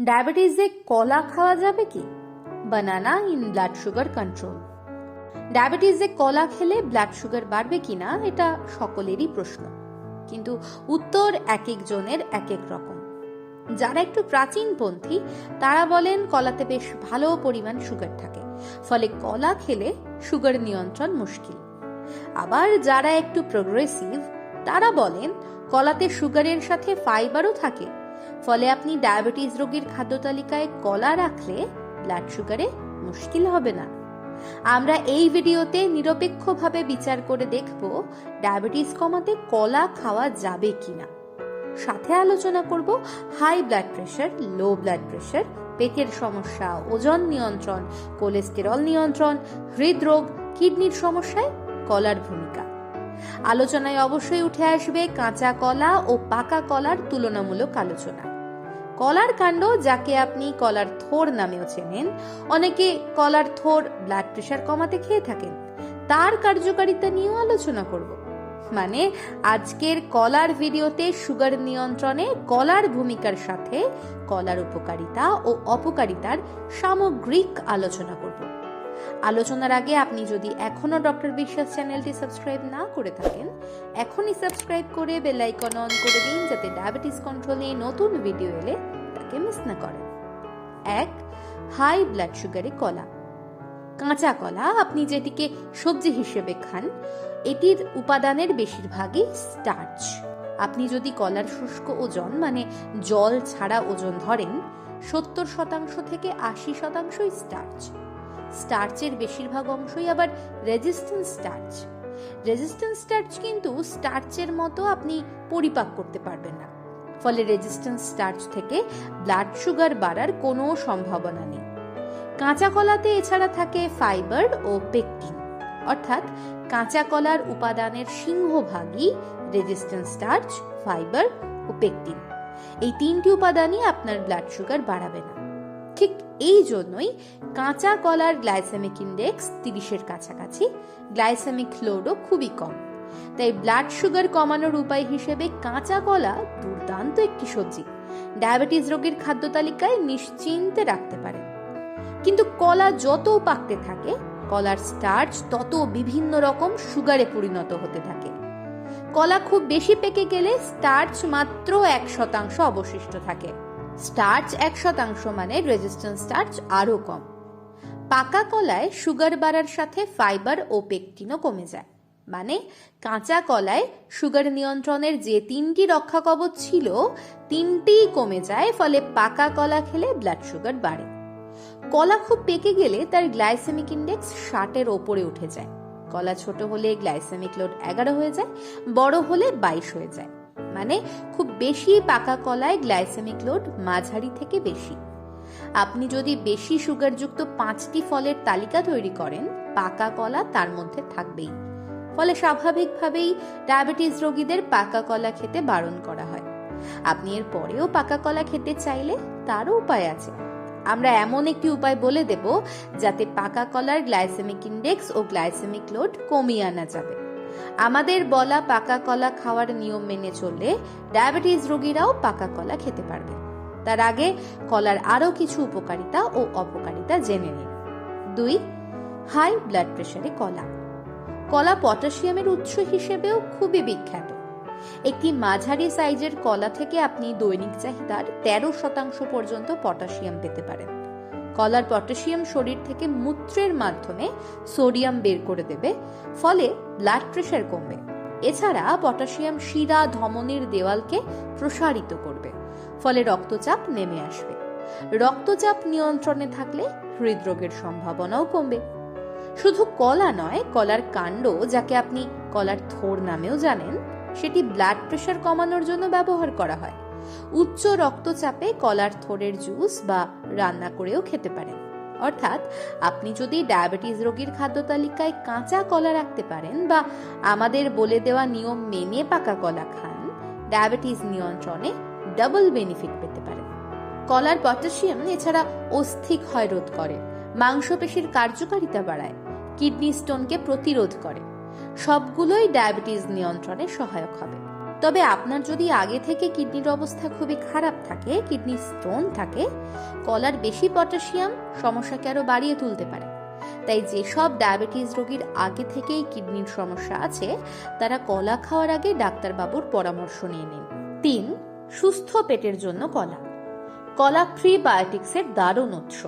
ডায়াবেটিসে কলা খাওয়া যাবে কি? Banana in blood sugar control ডায়াবেটিসে কলা খেলে ব্লাড সুগার বাড়বে কিনা এটা সকলেরই প্রশ্ন। কিন্তু উত্তর এক একজনের এক এক রকম। যারা একটু প্রাচীনপন্থী, তারা বলেন কলাতে বেশ ভালো পরিমাণ সুগার থাকে। ফলে কলা খেলে সুগার নিয়ন্ত্রণ মুশকিল। আবার যারা একটু প্রোগ্রেসিভ তারা বলেন কলাতে সুগারের সাথে ফাইবারও থাকে। ফলে আপনি ডায়াবেটিস রোগীর খাদ্য তালিকায় কলা রাখলে ব্লাড সুগারে মুশকিল হবে না। আমরা এই ভিডিওতে নিরপেক্ষভাবে বিচার করে দেখব ডায়াবেটিস কমাতে কলা খাওয়া যাবে কিনা। সাথে আলোচনা করব high blood pressure low blood pressure পেটের সমস্যা, ওজন নিয়ন্ত্রণ কোলেস্টেরল নিয়ন্ত্রণ, হৃদরোগ, কিডনির সমস্যায় কলার ভূমিকা। আলোচনায় অবশ্যই উঠে আসবে কাঁচা কলা ও পাকা কলার তুলনামূলক আলোচনা। কলার কাণ্ড যাকে আপনি কলার থোর নামেও চেনেন, অনেকে কলার থোর ব্লাড প্রেশার কমাতে খেয়ে থাকেন। তার কার্যকারিতা নিয়েও আলোচনা করব। মানে আজকের কলার ভিডিওতে সুগার নিয়ন্ত্রণে কলার ভূমিকার সাথে কলার উপকারিতা ও অপকারিতার সামগ্রিক আলোচনা করব। আলোচনার আগে আপনি যদি এখনও ডক্টর বিশ্বাস চ্যানেলটি সাবস্ক্রাইব না করে থাকেন, এখনই সাবস্ক্রাইব করে বেল আইকন অন করে দিন যাতে ডায়াবেটিস কন্ট্রোলে নতুন ভিডিও এলে তাকে মিস না করেন। এক, হাই ব্লাড সুগারে কলা। কাঁচা কলা আপনি যেটিকে সবজি হিসেবে খান, এটির উপাদানের বেশিরভাগই স্টার্চ। আপনি যদি কলার শুষ্ক ওজন মানে জল ছাড়া ওজন ধরেন, সত্তর শতাংশ থেকে আশি শতাংশই স্টার্চ। স্টার্চের বেশিরভাগ অংশই আবার রেজিস্ট্যান্স স্টার্চ। রেজিস্ট্যান্স স্টার্চ কিন্তু স্টার্চের মতো আপনি পরিপাক করতে পারবেন না। ফলে রেজিস্ট্যান্স স্টার্চ থেকে ব্লাড সুগার বাড়ার কোনো সম্ভাবনা নেই। কাঁচা কলাতে এছাড়া থাকে ফাইবার ও পেকটিন। অর্থাৎ কাঁচা কলার উপাদানের সিংহভাগই রেজিস্ট্যান্স স্টার্চ, ফাইবার ও পেকটিন। এই তিনটি উপাদানই আপনার ব্লাড সুগার বাড়াবে না। ঠিক এই জন্যই কাঁচা কলার গ্লাইসেমিক ইন্ডেক্স তিরিশের কাছাকাছি গ্লাইসেমিক লোডও খুবই কম। তাই ব্লাড সুগার কমানোর উপায় হিসেবে কাঁচা কলা দুর্দান্ত একটি সবজি। ডায়াবেটিস রোগীর খাদ্য তালিকায় নিশ্চিন্তে রাখতে পারে কিন্তু কলা যত পাকতে থাকে, কলার স্টার্চ তত বিভিন্ন রকম সুগারে পরিণত হতে থাকে। কলা খুব বেশি পেকে গেলে স্টার্চ মাত্র এক শতাংশ অবশিষ্ট থাকে। স্টার্চ এক শতাংশ মানে রেজিস্ট্যান্স স্টার্চ আরও কম। পাকা কলায় সুগার বাড়ার সাথে ফাইবার ও পেকটিনও কমে যায়। মানে কাঁচা কলায় সুগার নিয়ন্ত্রণের যে তিনটি রক্ষা কবচ ছিল, তিনটিই কমে যায়, ফলে পাকা কলা খেলে ব্লাড সুগার বাড়ে। কলা খুব পেকে গেলে তার গ্লাইসেমিক ইন্ডেক্স ষাটের ওপরে উঠে যায়। কলা ছোট হলে গ্লাইসেমিক লোড এগারো হয়ে যায়, বড় হলে বাইশ হয়ে যায়। মানে খুব বেশি পাকা কলায় গ্লাইসেমিক লোড মাঝারি থেকে বেশি। আপনি যদি বেশি সুগারযুক্ত পাঁচটি ফলের তালিকা তৈরি করেন, পাকা কলা তার মধ্যে থাকবেই। ফলে স্বাভাবিকভাবেই ডায়াবেটিস রোগীদের পাকা কলা খেতে বারণ করা হয়। আপনি এর পরেও পাকা কলা খেতে চাইলে তারও উপায় আছে। আমরা এমন একটি উপায় বলে দেব যাতে পাকা কলার গ্লাইসেমিক ইন্ডেক্স ও গ্লাইসেমিক লোড কমিয়ে আনা যাবে। আমাদের বলা পাকা কলা খাওয়ার নিয়ম মেনে চললে ডায়াবেটিস রোগীরাও পাকা কলা খেতে পারবে। তার আগে কলার আরও কিছু উপকারিতা ও অপকারিতা জেনে নিন। দুই, হাই ব্লাড প্রেশারে কলা। কলা পটাশিয়ামের উৎস হিসেবেও খুবই বিখ্যাত। একটি মাঝারি সাইজের কলা থেকে আপনি দৈনিক চাহিদার তেরো শতাংশ পর্যন্ত পটাশিয়াম পেতে পারেন। কলার পটাশিয়াম শরীর থেকে মূত্রের মাধ্যমে সোডিয়াম বের করে দেবে, ফলে ব্লাড প্রেশার কমবে। এছাড়া পটাশিয়াম শিরা ধমনির দেওয়ালকে প্রসারিত করবে, ফলে রক্তচাপ নেমে আসবে। রক্তচাপ নিয়ন্ত্রণে থাকলে হৃদরোগের সম্ভাবনাও কমবে। শুধু কলা নয়, কলার কাণ্ড, যাকে আপনি কলার থোর নামেও জানেন, সেটি ব্লাড প্রেশার কমানোর জন্য ব্যবহার করা হয়। উচ্চ রক্তচাপে কলার থোরের জুস বা রান্না করেও খেতে পারেন। অর্থাৎ, আপনি যদি ডায়াবেটিস রোগীর খাদ্য তালিকায় কাঁচা কলা রাখতে পারেন বা আমাদের বলে দেওয়া নিয়ম মেনে পাকা কলা খান, ডায়াবেটিস নিয়ন্ত্রণে ডাবল বেনিফিট পেতে পারেন। কলার পটাশিয়াম এছাড়া অস্থি ক্ষয় রোধ করে, মাংসপেশির কার্যকারিতা বাড়ায়, কিডনি স্টোনকে প্রতিরোধ করে। সবগুলোই ডায়াবেটিস নিয়ন্ত্রণে সহায়ক হবে। তবে আপনার যদি আগে থেকে কিডনির অবস্থা খুবই খারাপ থাকে কিডনি স্টোন থাকে, কলার বেশি পটাশিয়াম, সমস্যাকে আরও বাড়িয়ে তুলতে পারে। তাই যেসব ডায়াবেটিস রোগীর আগে থেকেই কিডনির সমস্যা আছে, তারা কলা খাওয়ার আগে ডাক্তারবাবুর পরামর্শ নিয়ে নিন। তিন, সুস্থ পেটের জন্য কলা। কলা প্রিবায়োটিক্সের দারুণ উৎস।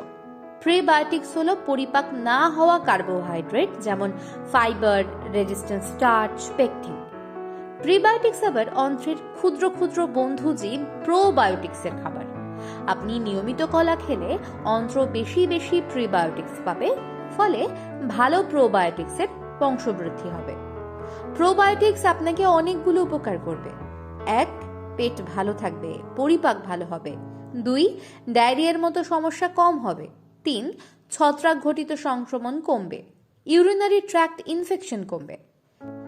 প্রিবায়োটিক্স হলো পরিপাক না হওয়া কার্বোহাইড্রেট, যেমন fibre, resistance, starch, pectin. Prebiotics আবার অন্ত্রের ক্ষুদ্র ক্ষুদ্র বন্ধু জীব প্রোবায়োটিক্সের খাবার। আপনি নিয়মিত কলা খেলে অন্ত্র বেশি বেশি প্রিবায়োটিক্স পাবে, ফলে ভালো প্রোবায়োটিক্সের বংশবৃদ্ধি হবে। প্রোবায়োটিক্স আপনাকে অনেকগুলো উপকার করবে। এক, পেট ভালো থাকবে, পরিপাক ভালো হবে। দুই, ডায়রিয়ার মতো সমস্যা কম হবে। তিন, ছত্রাক ঘটিত সংক্রমণ কমবে। ইউরিনারি ট্র্যাক্ট ইনফেকশন কমবে।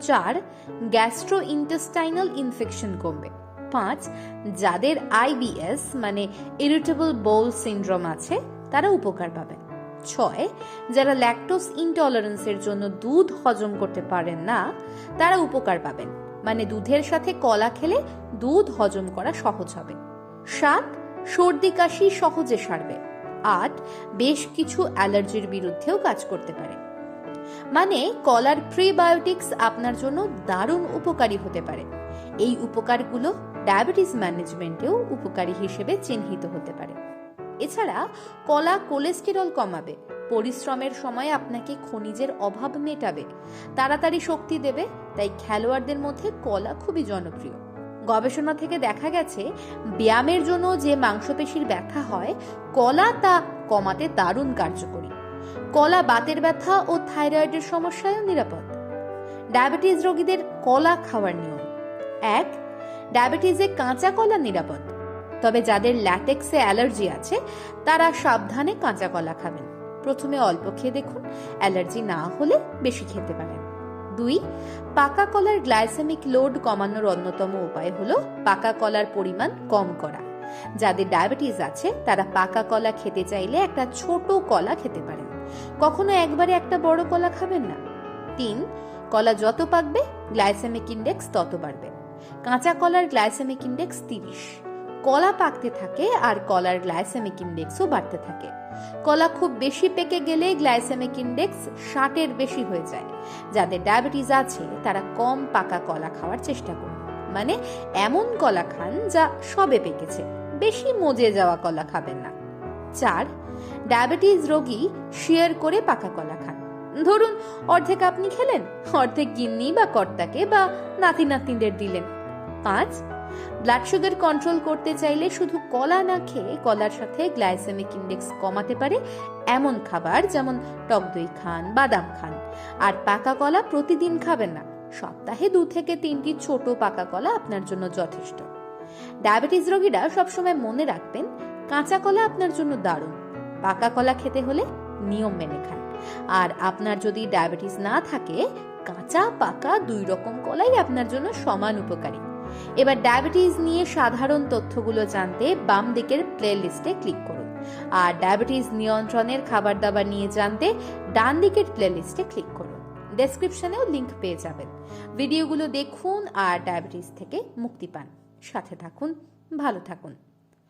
চার গ্যাস্ট্রো ইন্টেস্টাইনাল ইনফেকশন কমবে। পাঁচ, যাদের আইবিএস মানে ইরিটেবল বোল সিন্ড্রোম আছে, তারা উপকার পাবেন ছয়, যারা ল্যাকটোস ইনটলারেন্সের জন্য দুধ হজম করতে পারেন না, তারা উপকার পাবেন। মানে দুধের সাথে কলা খেলে দুধ হজম করা সহজ হবে। সাত, সর্দি কাশি সহজে সারবে। আট, বেশ কিছু অ্যালার্জির বিরুদ্ধেও কাজ করতে পারে। মানে কলার প্রিবায়োটিক্স আপনার জন্য দারুণ উপকারী হতে পারে। এই উপকারগুলো ডায়াবেটিস ম্যানেজমেন্টেও উপকারী হিসেবে চিহ্নিত হতে পারে। এছাড়া কলা কোলেস্টেরল কমাবে, পরিশ্রমের সময় আপনাকে খনিজের অভাব মেটাবে, তাড়াতাড়ি শক্তি দেবে, তাই খেলোয়াড়দের মধ্যে কলা খুবই জনপ্রিয়। গবেষণা থেকে দেখা গেছে, ব্যায়ামের জন্য যে মাংসপেশির ব্যথা হয়, কলা তা কমাতে দারুণ কার্যকরী। কলা বাতের ব্যথা ও থাইরয়েডের সমস্যায়ও নিরাপদ। ডায়াবেটিস রোগীদের কলা খাওয়ার নিয়ম। এক, ডায়াবেটিসে কাঁচা কলা নিরাপদ। তবে যাদের ল্যাটেক্সে অ্যালার্জি আছে, তারা সাবধানে কাঁচা কলা খাবেন। প্রথমে অল্প খেয়ে দেখুন, অ্যালার্জি না হলে বেশি খেতে পারেন। দুই, পাকা কলার গ্লাইসেমিক লোড কমানোর অন্যতম উপায় হলো পাকা কলার পরিমাণ কম করা। যাদের ডায়াবেটিস আছে, তারা পাকা কলা খেতে চাইলে একটা ছোট কলা খেতে পারেন। কখনো একবারে একটা বড় কলা খাবেন না। তিন, কলা যত পাকবে, গ্লাইসেমিক ইন্ডেক্স তত বাড়বে। কাঁচা কলার গ্লাইসেমিক ইন্ডেক্স তিরিশ। কলা পাকতে থাকে আর কলার গ্লাইসেমিক ইন্ডেক্সও বাড়তে থাকে। কলা খুব বেশি পেকে গেলে গ্লাইসেমিক ইন্ডেক্স ষাটের বেশি হয়ে যায়। যাদের ডায়াবেটিস আছে, তারা কম পাকা কলা খাওয়ার চেষ্টা করুন। মানে এমন কলা খান যা সবে পেকেছে। বেশি মজে যাওয়া কলা খাবেন না। চার, ডায়াবেটিস রোগী শেয়ার করে পাকা কলা খান। ধরুন, অর্ধেক আপনি খেলেন, অর্ধেক গিন্নি বা কর্তাকে বা নাতি নাতনিদের দিলেন। পাঁচ ব্লাড সুগার কন্ট্রোল করতে চাইলে শুধু কলা না খেয়ে কলার সাথে গ্লাইসেমিক ইন্ডেক্স কমাতে পারে এমন খাবার যেমন টক দই খান, বাদাম খান। আর পাকা কলা প্রতিদিন খাবেন না। সপ্তাহে দু থেকে তিনটি ছোট পাকা কলা আপনার জন্য যথেষ্ট। ডায়াবেটিস রোগীরা সবসময় মনে রাখবেন, কাঁচা কলা আপনার জন্য দারুণ। পাকা কলা খেতে হলে নিয়ম মেনে খান। আর আপনার যদি ডায়াবেটিস না থাকে, কাঁচা, পাকা দুই রকম কলাই আপনার জন্য সমান উপকারী। এবার ডায়াবেটিস নিয়ে সাধারণ তথ্যগুলো জানতে বাম দিকের প্লে লিস্টে ক্লিক করুন। আর ডায়াবেটিস নিয়ন্ত্রণের খাবার দাবার নিয়ে জানতে ডান দিকের প্লে লিস্টে ক্লিক করুন। ডেসক্রিপশনেও লিংক পেয়ে যাবেন। ভিডিওগুলো দেখুন আর ডায়াবেটিস থেকে মুক্তি পান। সাথে থাকুন, ভালো থাকুন।